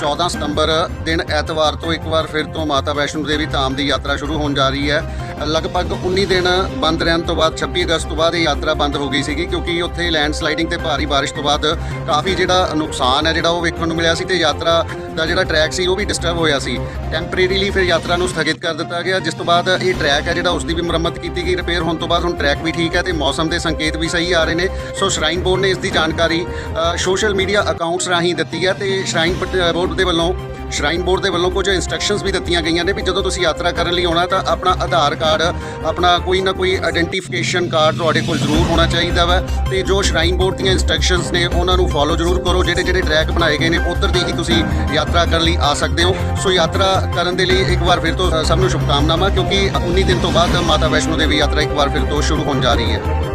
14 ਸਤੰਬਰ ਦਿਨ ਐਤਵਾਰ ਤੋਂ ਇੱਕ ਵਾਰ ਫਿਰ ਤੋਂ ਮਾਤਾ ਵੈਸ਼ਨੋ ਦੇਵੀ ਧਾਮ ਦੀ ਯਾਤਰਾ ਸ਼ੁਰੂ ਹੋਣ ਜਾ ਰਹੀ ਹੈ। ਲਗਭਗ 19 ਦਿਨ ਬੰਦ ਰਹਿਣ ਤੋਂ ਬਾਅਦ 26 ਅਗਸਤ ਤੋਂ ਬਾਅਦ ਇਹ ਯਾਤਰਾ ਬੰਦ ਹੋ ਗਈ ਸੀਗੀ, ਕਿਉਂਕਿ ਉੱਥੇ ਲੈਂਡ ਸਲਾਈਡਿੰਗ ਤੇ ਭਾਰੀ ਬਾਰਿਸ਼ ਤੋਂ ਬਾਅਦ ਕਾਫੀ ਜਿਹੜਾ ਨੁਕਸਾਨ ਹੈ, ਜਿਹੜਾ ਉਹ ਵੇਖਣ ਨੂੰ ਮਿਲਿਆ ਸੀ ਤੇ ਯਾਤਰਾ ਦਾ ਜਿਹੜਾ ਟਰੈਕ ਸੀ, ਉਹ ਵੀ ਡਿਸਟਰਬ ਹੋਇਆ ਸੀ। ਟੈਂਪਰੇਰੀਲੀ ਫਿਰ ਯਾਤਰਾ ਨੂੰ ਸਥਗਿਤ ਕਰ ਦਿੱਤਾ ਗਿਆ, ਜਿਸ ਤੋਂ ਬਾਅਦ ਇਹ ਟਰੈਕ ਹੈ, ਜਿਹੜਾ ਉਸ ਦੀ ਵੀ ਮੁਰੰਮਤ ਕੀਤੀ ਗਈ ਰਿਪੇਅਰ ਹੋਣ ਤੋਂ ਬਾਅਦ ਹੁਣ ਟਰੈਕ ਵੀ ਠੀਕ ਹੈ ਤੇ ਮੌਸਮ ਦੇ ਸੰਕੇਤ ਵੀ ਸਹੀ ਆ ਰਹੇ ਨੇ। ਸੋ ਸ਼ਰਾਈਨ ਬੋਰਡ ਨੇ ਇਸ ਦੀ ਜਾਣਕਾਰੀ ਸੋਸ਼ਲ ਮੀਡੀਆ ਅਕਾਊਂਟਸ ਰਾਹੀਂ ਦਿੱਤੀ ਹੈ ਤੇ ਸ਼ਰਾਈਨ ਬੋਰਡ ਦੇ ਵੱਲੋਂ ਸ਼ਰਾਈਨ ਬੋਰਡ ਦੇ ਵੱਲੋਂ ਕੁਝ ਇਨਸਟਰਕਸ਼ਨਸ ਵੀ ਦਿੱਤੀਆਂ ਗਈਆਂ ਨੇ ਵੀ ਜਦੋਂ ਤੁਸੀਂ ਯਾਤਰਾ ਕਰਨ ਲਈ ਆਉਣਾ ਤਾਂ ਆਪਣਾ ਆਧਾਰ ਕਾਰਡ, ਆਪਣਾ ਕੋਈ ਨਾ ਕੋਈ ਆਇਡੈਂਟੀਫਿਕੇਸ਼ਨ ਕਾਰਡ ਤੁਹਾਡੇ ਕੋਲ ਜ਼ਰੂਰ ਹੋਣਾ ਚਾਹੀਦਾ ਵਾ ਤੇ ਜੋ ਸ਼ਰਾਈਨ ਬੋਰਡ ਦੀਆਂ ਇਨਸਟਰਕਸ਼ਨਸ ਨੇ ਉਹਨਾਂ ਨੂੰ ਫੋਲੋ ਜ਼ਰੂਰ ਕਰੋ, ਜਿਹੜੇ ਜਿਹੜੇ ਟਰੈਕ ਬਣਾਏ ਗਏ ਨੇ ਉਧਰ ਦੀ ਹੀ ਤੁਸੀਂ ਯਾਤਰਾ ਕਰਨ ਲਈ ਆ ਸਕਦੇ ਹੋ। ਸੋ ਯਾਤਰਾ ਕਰਨ ਦੇ ਲਈ ਇੱਕ ਵਾਰ ਫਿਰ ਤੋਂ ਸਭ ਨੂੰ ਸ਼ੁਭਕਾਮਨਾਵਾਂ ਕਿਉਂਕਿ 19 ਦਿਨ ਤੋਂ ਬਾਅਦ ਮਾਤਾ ਵੈਸ਼ਨੋ ਦੇਵੀ ਯਾਤਰਾ ਇੱਕ ਵਾਰ ਫਿਰ ਤੋਂ ਸ਼ੁਰੂ ਹੋਣ ਜਾ ਰਹੀ ਹੈ।